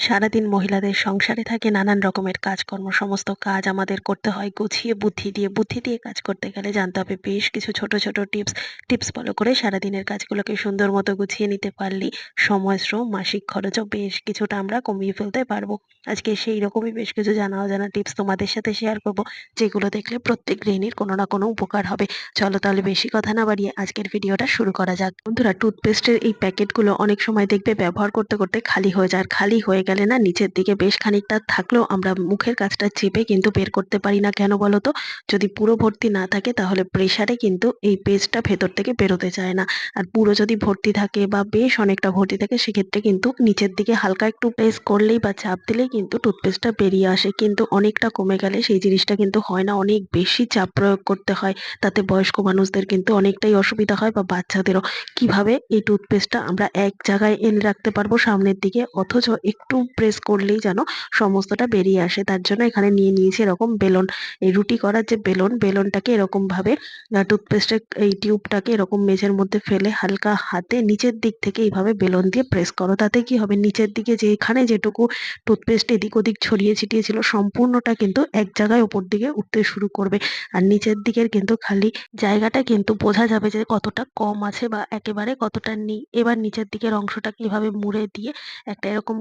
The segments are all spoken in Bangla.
সারাদিন মহিলাদের সংসারে থাকে নানান রকমের কাজকর্ম, সমস্ত কাজ আমাদের করতে হয়। গুছিয়ে বুদ্ধি দিয়ে বুদ্ধি দিয়ে কাজ করতে গেলে জানতে হবে বেশ কিছু ছোট ছোট টিপস। টিপস ফলো করে সারাদিনের কাজগুলোকে সুন্দর মতো গুছিয়ে নিতে পারলেই সময়, শ্রম, মাসিক খরচও বেশ কিছুটা আমরা কমিয়ে ফেলতে পারব। আজকে সেই রকমই বেশ কিছু জানা অজানা টিপস তোমাদের সাথে শেয়ার করব, যেগুলো দেখলে প্রত্যেক গৃহিণীর কোনো না কোনো উপকার হবে। চলো তাহলে বেশি কথা না বাড়িয়ে আজকের ভিডিওটা শুরু করা যাক। বন্ধুরা টুথপেস্টের এই প্যাকেটগুলো অনেক সময় দেখবে ব্যবহার করতে করতে খালি হয়ে যায়, খালি হয়ে গেলে না নিচের দিকে বেশ খানিকটা থাকলেও আমরা মুখের কাছটা চেপে কিন্তু বের করতে পারি না। কেন বলো তো? যদি পুরো ভর্তি না থাকে তাহলে প্রেশারে কিন্তু এই পেস্টটা ভেতর থেকে বেরোতে চায় না। আর পুরো যদি ভর্তি থাকে বা বেশ অনেকটা ভর্তি থাকে সেক্ষেত্রে কিন্তু নিচের দিকে হালকা একটু প্রেস করলেই বা চাপ দিলেই কিন্তু টুথপেস্টটা বেরিয়ে আসে। কিন্তু অনেকটা কমে গেলে সেই জিনিসটা কিন্তু হয় না। অনেক বেশি চাপ প্রয়োগ করতে হয়। তাতে বয়স্ক মানুষদের কিন্তু অনেকটাই অসুবিধা হয় বা বাচ্চাদেরও। কীভাবে এই টুথপেস্টটা আমরা এক জায়গায় এনে রাখতে পারব সামনের দিকে? অথচ একটু প্রেস করলেই যেন সমস্তটা বেরিয়ে আসে। তার জন্য এখানে নিয়ে নিয়েছি এরকম বেলন। এই রুটি করার যে বেলন, বেলনটাকে এরকম ভাবে টুথপেস্টের এই টিউবটাকে এরকম মেঝের মধ্যে ফেলে হালকা হাতে নিচের দিক থেকে এইভাবে বেলন দিয়ে প্রেস করো। তাতে কি হবে? নিচের দিকে যেখানে যেটুকু টুথপেস্ট এদিক ওদিক ছড়িয়ে ছিটিয়ে ছিল, সম্পূর্ণটা কিন্তু এক জায়গায় ওপর দিকে উঠতে শুরু করবে। আর নিচের দিকের কিন্তু খালি জায়গাটা কিন্তু বোঝা যাবে যে কতটা কম আছে বা একেবারে কতটা নেই। এবার নিচের দিকের অংশটাকে এভাবে মুড়ে দিয়ে একটা এরকম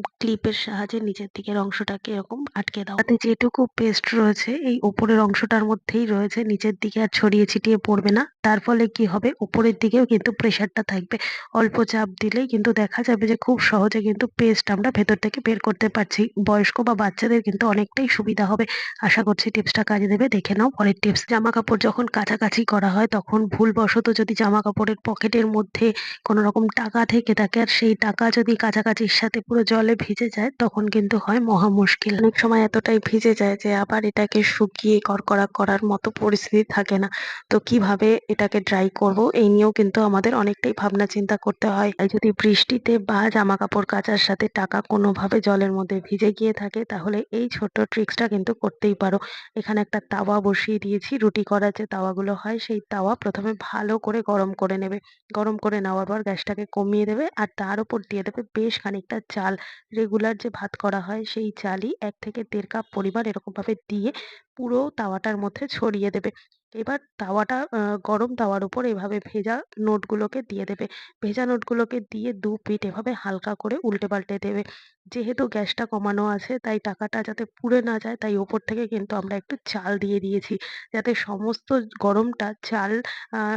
ক্লিপের সাহায্যে নিচের দিকের অংশটাকে এরকম আটকে দাও। তাতে যেটুকু পেস্ট রয়েছে, এই ওপরের অংশটার মধ্যেই রয়েছে নিচের দিকে আর ছড়িয়ে ছিটিয়ে পড়বে না। তার ফলে কি হবে? ওপরের দিকেও কিন্তু প্রেশারটা থাকবে। অল্প চাপ দিলেই কিন্তু দেখা যাবে যে খুব সহজে কিন্তু পেস্ট আমরা ভেতর থেকে বের করতে পারছি। বয়স্ক বা বাচ্চাদের কিন্তু অনেকটাই সুবিধা হবে। আশা করছি টিপসটা কাজে দেবে। দেখে নাও পরের টিপস জামা কাপড় যখন কাছাকাছি করা হয়, তখন ভুলবশত যদি জামা কাপড়ের পকেটের মধ্যে কোনো রকম টাকা থেকে থাকে, আর সেই টাকা যদি কাছাকাছির সাথে পুরো জলে ভিজে যায় তখন কিন্তু হয় মহা মুশকিল। অনেক সময় এতটাই ভিজে যায় যে আবার এটাকে শুকিয়ে কড়কড়া করার মতো পরিস্থিতি থাকে না। তো কীভাবে এটাকে ড্রাই করব, এই নিয়েও কিন্তু আমাদের অনেকটাই ভাবনা চিন্তা করতে হয়। যদি বৃষ্টিতে বা জামা কাপড় কাচার সাথে টাকা কোনোভাবে জলের মধ্যে ভিজে গিয়ে থাকে, তাহলে এই ছোট্ট ট্রিক্সটা কিন্তু করতেই পারো। এখানে একটা তাওয়া বসিয়ে দিয়েছি, রুটি করার যে তাওয়াগুলো হয়, সেই তাওয়া প্রথমে ভালো করে গরম করে নেবে। গরম করে নেওয়ার পর গ্যাসটাকে কমিয়ে দেবে, আর তার উপর দিয়ে দেবে বেশ খানিকটা চাল। রেগুলার যে ভাত করা হয়, সেই চালই এক থেকে দেড় কাপ পরিমাণ এরকমভাবে দিয়ে পুরো তাওয়াটার মধ্যে ছড়িয়ে দেবে। এবার তাওয়াটা গরম তাওয়ার উপর এভাবে ভেজা নোটগুলোকে দিয়ে দেবে। ভেজা নোটগুলোকে দিয়ে দু পিঠ এভাবে হালকা করে উল্টে পাল্টে দেবে। যেহেতু গ্যাসটা কমানো আছে, তাই টাকাটা যাতে পুড়ে না যায়, তাই ওপর থেকে কিন্তু আমরা একটু চাল দিয়ে দিয়েছি। যাতে সমস্ত গরমটা চাল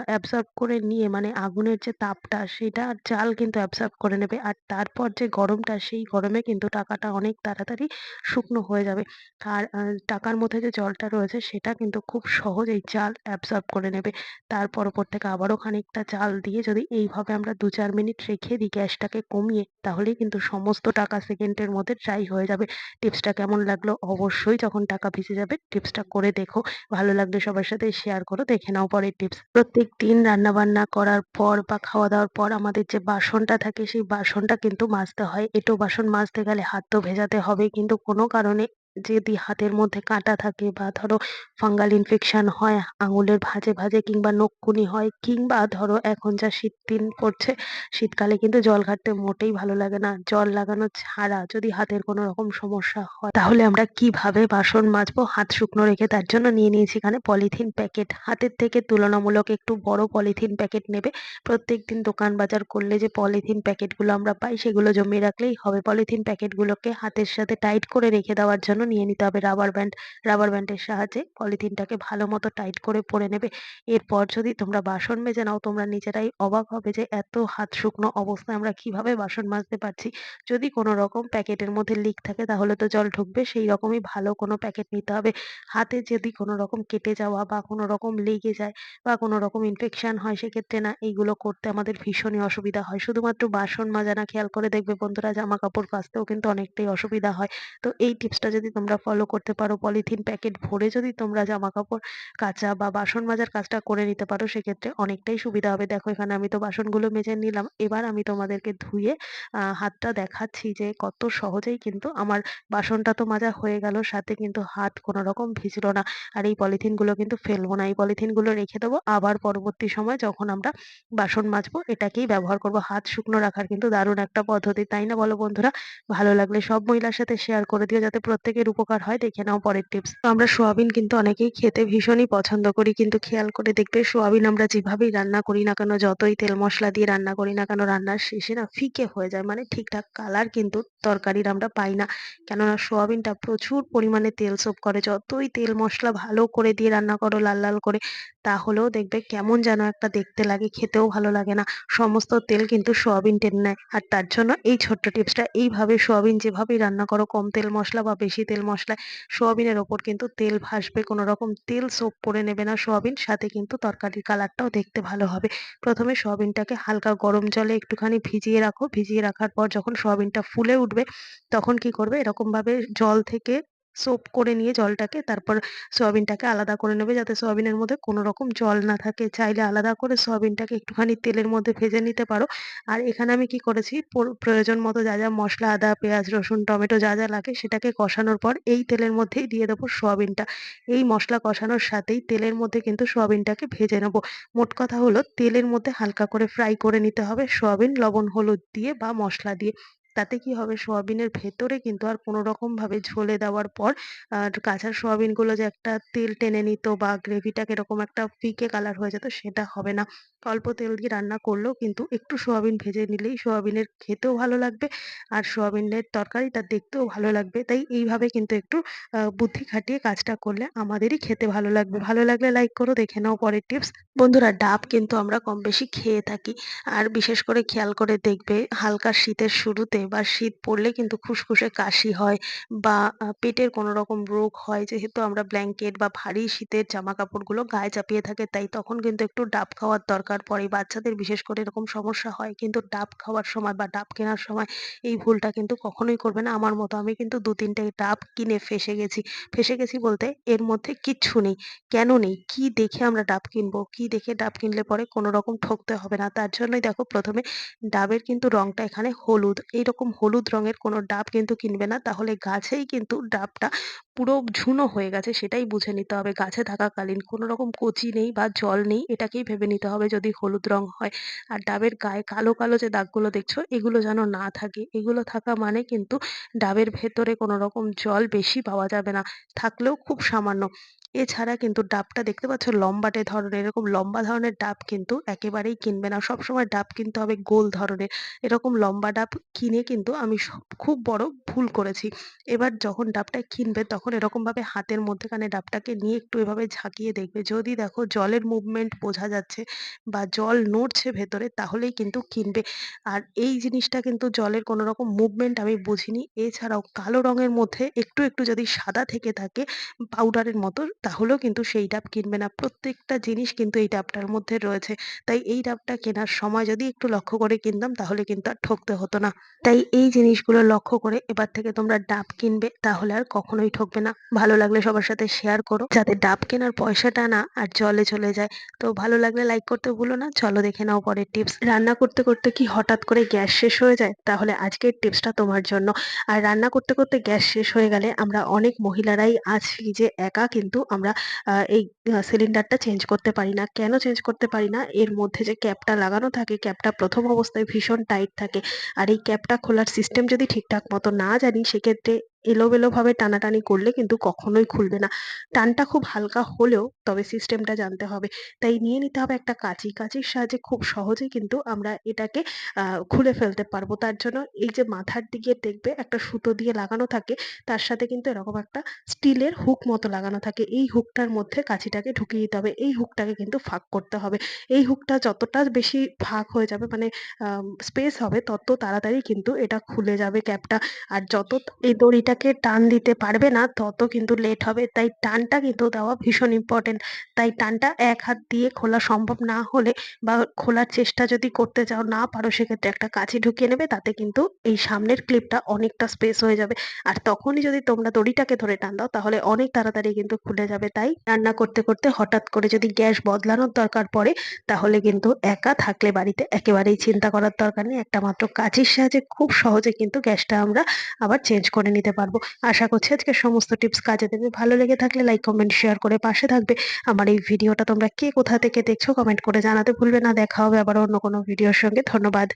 অ্যাবসর্ব করে নিয়ে মানে আগুনের যে তাপটা, সেটা চাল কিন্তু অ্যাবসর্ব করে নেবে। আর তারপর যে গরমটা, সেই গরমে কিন্তু টাকাটা অনেক তাড়াতাড়ি শুকনো হয়ে যাবে। আর টাকার মধ্যে যে জলটা রয়েছে, সেটা কিন্তু খুব সহজ এই চাল অ্যাবসর্ব করে নেবে। তারপর ওপর থেকে আবারও খানিকটা চাল দিয়ে যদি এইভাবে আমরা দু চার মিনিট রেখে দিই গ্যাসটাকে কমিয়ে, তাহলেই কিন্তু সমস্ত টাকা সেকেন্ডের মধ্যে ড্রাই হয়ে যাবে। টিপসটা কেমন লাগল অবশ্যই যখন টাকা ভিজে যাবে টিপসটা করে দেখো। ভালো লাগলে সবার সাথে শেয়ার করো, দেখে নাও পরের টিপস প্রত্যেক দিন রান্না বান্না করার পর বা খাওয়া দাওয়ার পর আমাদের যে বাসনটা থাকে, সেই বাসনটা কিন্তু মাজতে হয়। এঁটো বাসন মাজতে গেলে হাত তো ভেজাতে হবে কিন্তু কোনো কারণে যদি হাতের মধ্যে কাঁটা থাকে বা ধরো ফাঙ্গাল ইনফেকশন হয়, আঙুলের ভাঁজে ভাঁজে কিংবা নখকুনি হয় কিংবা ধরো এখন যা শীত দিন পড়ছে, শীতকালে কিন্তু জল ঘাটতে মোটেই ভালো লাগে না। জল লাগানো ছাড়া যদি হাতের কোনো রকম সমস্যা হয়, তাহলে আমরা কীভাবে বাসন মাজবো, হাত শুকনো রেখে তার জন্য নিয়ে নিয়েছি এখানে পলিথিন প্যাকেট। হাতের থেকে তুলনামূলক একটু বড় পলিথিন প্যাকেট নেবে। প্রত্যেক দিন দোকান বাজার করলে যে পলিথিন প্যাকেটগুলো আমরা পাই, সেগুলো জমিয়ে রাখলেই হবে। পলিথিন প্যাকেটগুলোকে হাতের সাথে টাইট করে রেখে দেওয়ার জন্য নিয়ে নিতে হবে রাবার ব্যান্ড রাবার ব্যান্ডের সাহায্যে পলিথিনটাকে ভালো মতো টাইট করে পরে নেবে। এরপর যদি তোমরা বাসন মেজে নাও, তোমরা নিজেরাই অবাক হবে যে এত হাত শুকনো অবস্থায় আমরা কীভাবে বাসন মাজতে পারছি। যদি কোনো রকম প্যাকেটের মধ্যে লিক থাকে, তাহলে তো জল ঢুকবে, সেই রকমই ভালো কোনো প্যাকেট নিতে হবে। হাতে যদি কোনো রকম কেটে যাওয়া বা কোনো রকম লেগে যায় বা কোনো রকম ইনফেকশন হয়, সেক্ষেত্রে না, এইগুলো করতে আমাদের ভীষণই অসুবিধা হয়। শুধুমাত্র বাসন মাজা না, খেয়াল করে দেখবে বন্ধুরা জামা কাপড় কাচতেও কিন্তু অনেকটাই অসুবিধা হয়। তো এই টিপসটা যদি তোমরা ফলো করতে পারো। পলিথিন প্যাকেট ভরে যদি তোমরা জামাকাপড়, কাচা বা বাসন মাজার কাজটা করে নিতে পারো, সেক্ষেত্রে অনেকটাই সুবিধা হবে। দেখো, এখানে আমি তো বাসনগুলো মেজে নিলাম। এবার আমি তোমাদেরকে ধুয়ে হাতটা দেখাচ্ছি যে কত সহজেই কিন্তু আমার বাসনটা তো মাজা হয়ে গেল, সাথে কিন্তু হাত কোনো রকম ভিজলো না। আর এই পলিথিনগুলো কিন্তু ফেলব না। এই পলিথিনগুলো রেখে দেবো আবার পরবর্তী সময় যখন আমরা বাসন মাজবো, এটাকেই ব্যবহার করব। হাত শুকনো রাখার কিন্তু দারুণ একটা পদ্ধতি, তাই না বলো বন্ধুরা? ভালো লাগলে সব মহিলার সাথে শেয়ার করে দিও যাতে প্রত্যেকের উপকার হয়, দেখে নাও পরের টিপস আমরা সোয়াবিন কিন্তু অনেকেই খেতে ভীষণই পছন্দ করি, কিন্তু খেয়াল করে দেখবে সোয়াবিন আমরা যেভাবেই রান্না করি না কেন, যতই তেল মশলা দিয়ে রান্না করি না কেন, রান্নার শেষে না ফিকে হয়ে যায়। মানে ঠিকঠাক কালার কিন্তু তরকারির আমরা পাই না। কেননা সোয়াবিনটা প্রচুর পরিমাণে তেল সোপ করে, যতই তেল মশলা ভালো করে দিয়ে রান্না করো লাল লাল করে, তাহলেও দেখবে কেমন যেন একটা দেখতে লাগে, খেতেও ভালো লাগে না। সমস্ত তেল কিন্তু সোয়াবিন টেনে নেয়। আর তার জন্য এই ছোট্ট টিপসটা এইভাবে সোয়াবিন যেভাবেই রান্না করো, কম তেল মশলা বা বেশি তেল মশলায় সোয়াবিনের ওপর কিন্তু তেল ভাসবে কোনো রকম তেল সোপ করে নেবে না সোয়াবিন, সাথে কিন্তু তরকারির কালারটাও দেখতে ভালো হবে। প্রথমে সোয়াবিনটাকে হালকা গরম জলে একটুখানি ভিজিয়ে রাখো, ভিজিয়ে রাখার পর যখন সোয়াবিনটা ফুলে উঠবে, তখন কি করবে? এরকমভাবে জল থেকে সোপ করে নিয়ে জলটাকে, তারপর সোয়াবিনটাকে আলাদা করে নেবে যাতে সোয়াবিনের মধ্যে কোনো রকম জল না থাকে। চাইলে আলাদা করে সোয়াবিনটাকে একটুখানি তেলের মধ্যে ভেজে নিতে পারো। আর এখানে আমি কি করেছি প্রয়োজন মতো যা যা মশলা, আদা, পেঁয়াজ, রসুন, টমেটো যা যা লাগে সেটাকে কষানোর পর এই তেলের মধ্যেই দিয়ে দেবো সোয়াবিনটা। এই মশলা কষানোর সাথেই তেলের মধ্যে কিন্তু সোয়াবিনটাকে ভেজে নেব। মোট কথা হলো, তেলের মধ্যে হালকা করে ফ্রাই করে নিতে হবে সোয়াবিন, লবণ, হলুদ দিয়ে বা মশলা দিয়ে। তাতে কি হবে? সোয়াবিনের ভেতরে কিন্তু আর কোনো রকম ভাবে ঝোলে দেওয়ার পর কাঁচা সোয়াবিনগুলো যে একটা তেল টেনে নিত বা গ্রেভিটাকে এরকম একটা ফিকে কালার হয়ে যেত সেটা হবে না। অল্প তেল দিয়ে রান্না করলেও কিন্তু একটু সোয়াবিন ভেজে নিলেই সোয়াবিনের খেতেও ভালো লাগবে আর সোয়াবিনের তরকারিটা দেখতেও ভালো লাগবে। তাই এইভাবে কিন্তু একটু বুদ্ধি খাটিয়ে কাজটা করলে আমাদেরই খেতে ভালো লাগবে। ভালো লাগলে লাইক করো, দেখে নাও পরের টিপস। বন্ধুরা, ডাব কিন্তু আমরা কম বেশি খেয়ে থাকি। আর বিশেষ করে খেয়াল করে দেখবে, হালকা শীতের শুরুতে বা শীত পড়লে কিন্তু খুসখুসে কাশি হয় বা পেটের কোনো রকম রোগ হয়। যেহেতু আমরা ব্ল্যাঙ্কেট বা ভারী শীতের জামা কাপড়গুলো গায়ে চাপিয়ে থাকে, তাই তখন কিন্তু একটু ডাব খাওয়ার দরকার পড়ে। বাচ্চাদের বিশেষ করে এরকম সমস্যা হয় কিন্তু ডাব খাওয়ার সময় বা ডাব কেনার সময় এই ভুলটা কিন্তু কখনোই করবে না। আমার মতো আমি কিন্তু দু তিনটে ডাব কিনে ফেঁসে গেছি। ফেসে গেছি বলতে এর মধ্যে কিচ্ছু নেই। কেন নেই? কি দেখে আমরা ডাব কিনবো? কি দেখে ডাব কিনলে পরে কোনো রকম ঠকতে হবে না? তার জন্যই দেখো প্রথমে ডাবের কিন্তু রংটা এখানে হলুদ। এইরকম হলুদ রঙের কোনো ডাব কিন্তু কিনবে না। তাহলে গাছেই কিন্তু ডাবটা পুরো ঝুনো হয়ে গেছে সেটাই বুঝে নিতে হবে। গাছে থাকাকালীন কোনো রকম কচি নেই বা জল নেই এটাকেই ভেবে নিতে হবে যদি হলুদ রং হয়। আর ডাবের গায়ে কালো কালো যে দাগগুলো দেখছ এগুলো যেন না থাকে। এগুলো থাকা মানে কিন্তু ডাবের ভেতরে কোনো রকম জল বেশি পাওয়া যাবে না। থাকলেও খুব সামান্য। এছাড়া কিন্তু ডাবটা দেখতে পাচ্ছ লম্বাটে ধরনের। এরকম লম্বা ধরনের ডাব কিন্তু একেবারেই কিনবে না। সবসময় ডাব কিনতে হবে গোল ধরনের। এরকম লম্বা ডাব কিনে কিন্তু আমি খুব বড় ভুল করেছি। এবার যখন ডাবটা কিনবে তখন এরকমভাবে হাতের মধ্যেখানে ডাবটাকে নিয়ে একটু এভাবে ঝাঁকিয়ে দেখবে, যদি দেখো জলের মুভমেন্ট বোঝা যাচ্ছে বা জল নড়ছে ভেতরে, তাহলেই কিন্তু কিনবে। আর এই জিনিসটা কিন্তু জলের কোনো রকম মুভমেন্ট আমি বুঝিনি। এছাড়াও কালো রঙের মধ্যে একটু একটু যদি সাদা থেকে থাকে পাউডারের মতো, তাহলেও কিন্তু সেই ডাব কিনবে না। প্রত্যেকটা জিনিস কিন্তু এই ডাবটার মধ্যে রয়েছে। তাই এই ডাবটা কেনার সময় যদি একটু লক্ষ্য করে কিনতাম, তাহলে কিন্তু আর ঠকতে হতো না। তাই এই জিনিসগুলো লক্ষ্য করে এবার থেকে তোমরা ডাব কিনবে, তাহলে আর কখনোই ঠকবে না। ভালো লাগলে সবার সাথে শেয়ার করো। যাতে ডাব কেনার পয়সাটা না আর জলে চলে যায়। তো ভালো লাগলে লাইক করতে ভুলো না। চলো দেখে নাও পরের টিপস রান্না করতে করতে কি হঠাৎ করে গ্যাস শেষ হয়ে যায়? তাহলে আজকের টিপসটা তোমার জন্য। আর রান্না করতে করতে গ্যাস শেষ হয়ে গেলে আমরা অনেক মহিলারাই আছি যে একা কিন্তু আমরা এই সিলিন্ডারটা চেঞ্জ করতে পারি না। কেন চেঞ্জ করতে পারি না? এর মধ্যে যে ক্যাপটা লাগানো থাকে ক্যাপটা প্রথম অবস্থায় ভীষণ টাইট থাকে। আর এই ক্যাপটা খোলার সিস্টেম যদি ঠিকঠাক মতো না জানি, সেক্ষেত্রে এলোমেলো ভাবে টানাটানি করলে কিন্তু কখনোই খুলবে না। টানটা খুব হালকা হলেও তবে সিস্টেমটা জানতে হবে। তাই নিয়ে নিতে হবে একটা কাঁচি। কাঁচির সাহায্যে খুব সহজেই কিন্তু আমরা এটাকে খুলে ফেলতে পারব। তার জন্য এই যে মাথার দিকে দেখবে একটা সুতো দিয়ে লাগানো থাকে, তার সাথে কিন্তু এরকম একটা স্টিলের হুক মতো লাগানো থাকে। এই হুকটার মধ্যে কাঁচিটাকে ঢুকিয়ে দিতে হবে। এই হুকটাকে কিন্তু ফাঁক করতে হবে। এই হুকটা যতটা বেশি ফাঁক হয়ে যাবে মানে স্পেস হবে, তত তাড়াতাড়ি কিন্তু এটা খুলে যাবে ক্যাপটা। আর যত এই দড়িটা দড়িটাকে টান দিতে পারবে না, তত কিন্তু লেট হবে। তাই টানটা কিন্তু দেওয়া ভীষণ ইম্পর্টেন্ট তাই টানটা এক হাত দিয়ে খোলা সম্ভব না হলে বা খোলার চেষ্টা যদি করতে চাও না পারো, সেক্ষেত্রে একটা কাঁচি ঢুকিয়ে নেবে, তাতে কিন্তু এই সামনের ক্লিপটা অনেকটা স্পেস হয়ে যাবে। আর তখনই যদি তোমরা দড়িটাকে ধরে টান দাও, তাহলে অনেক তাড়াতাড়ি কিন্তু খুলে যাবে। তাই রান্না করতে করতে হঠাৎ করে যদি গ্যাস বদলানোর দরকার পড়ে, তাহলে কিন্তু একা থাকলে বাড়িতে একেবারেই চিন্তা করার দরকার নেই। একটা মাত্র কাঁচির সাহায্যে খুব সহজে কিন্তু গ্যাসটা আমরা আবার চেঞ্জ করে নিতে পারব। আশা করছি আজকে সমস্ত টিপস কাজে দেবে। ভালো লেগে থাকলে লাইক কমেন্ট শেয়ার করে পাশে থাকবে। আমার এই ভিডিওটা তোমরা কে কোথা থেকে দেখছ কমেন্ট করে জানাতে ভুলবে না। দেখা হবে আবার অন্য কোনো ভিডিওর সঙ্গে। ধন্যবাদ।